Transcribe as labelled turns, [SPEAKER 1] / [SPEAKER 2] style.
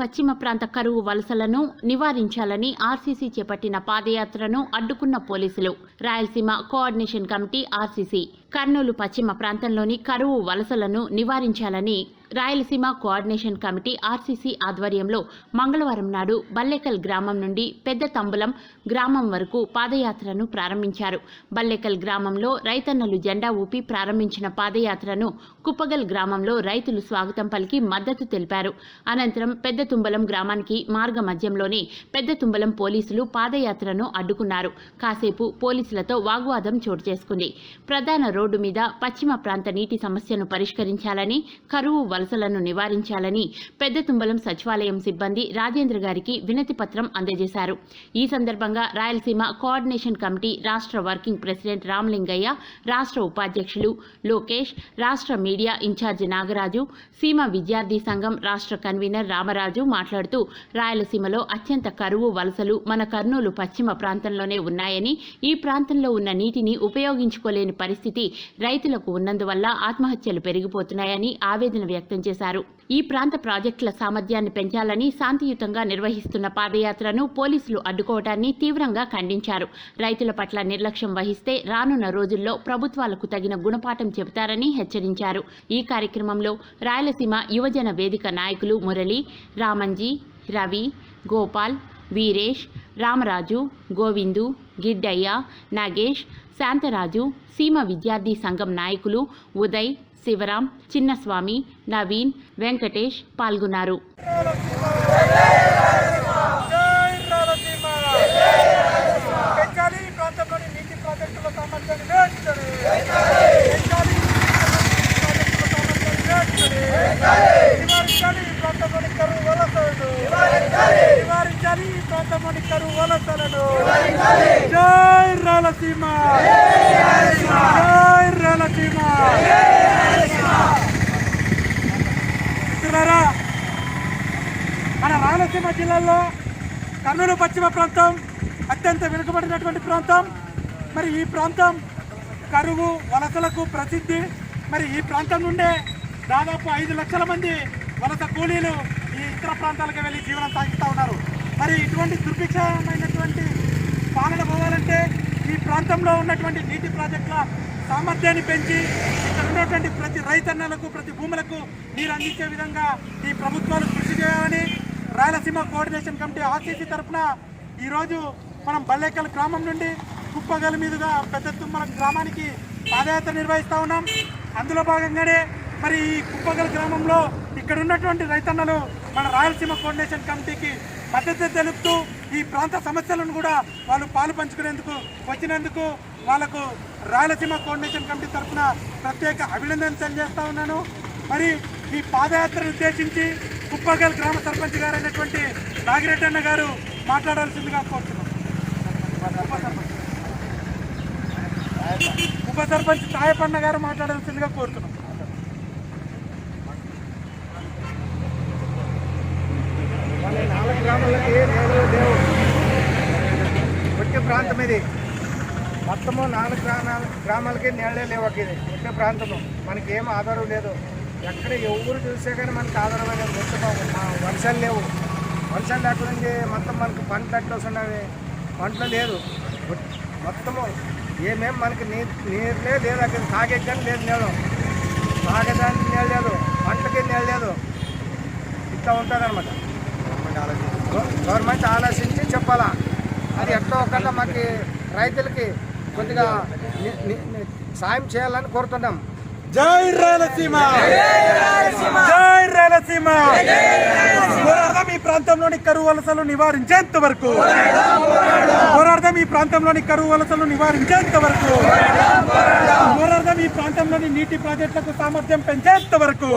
[SPEAKER 1] పశ్చిమ ప్రాంత కరువు వలసలను నివారించాలని ఆర్సీసీ చేపట్టిన పాదయాత్రను అడ్డుకున్న పోలీసులు. Rayalaseema coordination committee RCC. Kurnool పశ్చిమ ప్రాంతంలోని కరువు వలసలను నివారించాలని రాయలసీమ కోఆర్డినేషన్ కమిటీ ఆర్సీసీ ఆధ్వర్యంలో మంగళవారం నాడు బల్లెకల్ గ్రామం నుండి పెద్ద తంబులం గ్రామం వరకు పాదయాత్రను ప్రారంభించారు. బల్లెకల్ గ్రామంలో రైతన్నలు జెండా ఊపి ప్రారంభించిన పాదయాత్రను కుప్పగల్ గ్రామంలో రైతులు స్వాగతం పలికి మద్దతు తెలిపారు. అనంతరం పెద్ద తుంబలం గ్రామానికి మార్గ మధ్యంలోనే పెద్ద తుంబలం పోలీసులు పాదయాత్రను అడ్డుకున్నారు. కాసేపు పోలీసులతో వాగ్వాదం చోటు చేసుకుంది. ప్రధాన రోడ్డు మీద పశ్చిమ ప్రాంత నీటి సమస్యను పరిష్కరించాలని కరువు వలసలను నివారించాలని పెద్ద తుంబలం సచివాలయం సిబ్బంది రాజేంద్ర గారికి వినతి పత్రం అందజేశారు. ఈ సందర్భంగా రాయలసీమ కోఆర్డినేషన్ కమిటీ రాష్ట్ర వర్కింగ్ ప్రెసిడెంట్ రామలింగయ్య రాష్ట్ర ఉపాధ్యక్షులు లోకేష్ రాష్ట్ర మీడియా ఇన్ఛార్జి నాగరాజు సీమ విద్యార్థి సంఘం రాష్ట్ర కన్వీనర్ రామరాజు మాట్లాడుతూ రాయలసీమలో అత్యంత కరువు వలసలు మన కర్నూలు పశ్చిమ ప్రాంతంలోనే ఉన్నాయని ఈ ప్రాంతంలో ఉన్న నీటిని ఉపయోగించుకోలేని పరిస్థితి రైతులకు ఉన్నందువల్ల ఆత్మహత్యలు పెరిగిపోతున్నాయని ఆవేదన వ్యక్తం చేశారు. ఈ ప్రాంత ప్రాజెక్టుల సామర్థ్యాన్ని పెంచాలని శాంతియుతంగా నిర్వహిస్తున్న పాదయాత్రను పోలీసులు అడ్డుకోవడాన్ని తీవ్రంగా ఖండించారు. రైతుల పట్ల నిర్లక్ష్యం వహిస్తే రానున్న రోజుల్లో ప్రభుత్వాలకు తగిన గుణపాఠం చెబుతారని హెచ్చరించారు. ఈ కార్యక్రమంలో రాయలసీమ యువజన వేదిక నాయకులు మురళి రామంజీ రవి గోపాల్ వీరేష్ రామరాజు గోవిందు గిడ్డయ్య నాగేష్ శాంతరాజు సీమ విద్యార్థి సంఘం నాయకులు ఉదయ్ శివరాం చిన్నస్వామి నవీన్ వెంకటేష్ పాల్గొన్నారు
[SPEAKER 2] జై రాయలసీమ పెంచాలి ఈ ప్రాంతంలోని నీటి ప్రాజెక్టుల సామర్థ్యాన్ని పెంచాలి పెంచాలి ఈ ప్రాంతంలోని కరువు వలసలను ప్రాంతంలోని కరువు వలసలను. జై రాయలసీమ జై మిత్రులారా మన రాయలసీమ జిల్లాలో కర్నూలు పశ్చిమ ప్రాంతం అత్యంత వెనుకబడినటువంటి ప్రాంతం. మరి ఈ ప్రాంతం కరువు వలసలకు ప్రసిద్ధి. మరి ఈ ప్రాంతం నుండే దాదాపు ఐదు లక్షల మంది వలస కూలీలు ఈ ఇతర ప్రాంతాలకు వెళ్ళి జీవనం సాగిస్తూ ఉన్నారు. మరి ఇటువంటి దుర్భిక్షమైనటువంటి పాలన పోవాలంటే ఈ ప్రాంతంలో ఉన్నటువంటి నీటి ప్రాజెక్టుల సామర్థ్యాన్ని పెంచి ఇక్కడ ఉన్నటువంటి ప్రతి రైతన్నలకు ప్రతి భూములకు నీరు అందించే విధంగా ఈ ప్రభుత్వాలు కృషి చేయాలని రాయలసీమ కోఆర్డినేషన్ కమిటీ ఆర్సీసీ తరఫున ఈరోజు మనం బల్లేకల్ గ్రామం నుండి కుప్పగల మీదుగా పెద్ద తుమ్మల గ్రామానికి పాదయాత్ర నిర్వహిస్తూ ఉన్నాం. అందులో భాగంగానే మరి ఈ కుప్పగల్ గ్రామంలో ఇక్కడ ఉన్నటువంటి రైతన్నలు మన రాయలసీమ కోఆర్డినేషన్ కమిటీకి మద్దతు తెలుపుతూ ఈ ప్రాంత సమస్యలను కూడా వాళ్ళు పాలు పంచుకునేందుకు వచ్చినందుకు వాళ్ళకు రాయలసీమ కోఆర్డినేషన్ కమిటీ తరఫున ప్రత్యేక అభినందన తెలియజేస్తా ఉన్నాను. మరి ఈ పాదయాత్రను ఉద్దేశించి కుప్పగల్ గ్రామ సర్పంచ్ గారు అయినటువంటి నాగిరెడ్డన్న గారు మాట్లాడాల్సిందిగా కోరుతున్నాం. ఉప సర్పంచ్. తాయపన్న గారు మాట్లాడాల్సిందిగా కోరుతున్నాం
[SPEAKER 3] మన నాలుగు గ్రామాలకి నీళ్ళు లేవు ఒకే ప్రాంతం ఇది. మొత్తము నాలుగు గ్రామాల గ్రామాలకి నీళ్ళే లేవు ఇది ఒకే ప్రాంతము. మనకి ఏం ఆధారం లేదు. ఎక్కడ ఎవరు చూసే కానీ మనకి ఆధారమైన మొత్తం వర్షాలు లేవు. వర్షాలు లేకుండా మొత్తం మనకు పంట ఎట్లా వస్తున్నవి పంటలు లేదు మొత్తము ఏమేం మనకి నీరు నీరులే లేదు అక్కడ. తాగే కానీ లేదు నీళ్ళు. తాగడానికి నీళ్ళు లేదు. పంటకి నీళ్ళు లేదు. ఇట్లా ఉంటుంది గవర్నమెంట్ ఆలోచించి చెప్పాలా? అది ఎట్లా ఒకళ్ళ మాకు రైతులకి కొద్దిగా సాయం చేయాలని కోరుతున్నాం.
[SPEAKER 2] జై రాయలసీమ! జై రాయలసీమ! పోరాడదాం ఈ ప్రాంతంలోని కరువు వలసలు నివారించేంత వరకు. పోరాడదాం ఈ ప్రాంతంలోని కరువు వలసలు నివారించేంత వరకు. పోరాడదాం ఈ ప్రాంతంలోని నీటి ప్రాజెక్టులకు సామర్థ్యం పెంచేంత వరకు.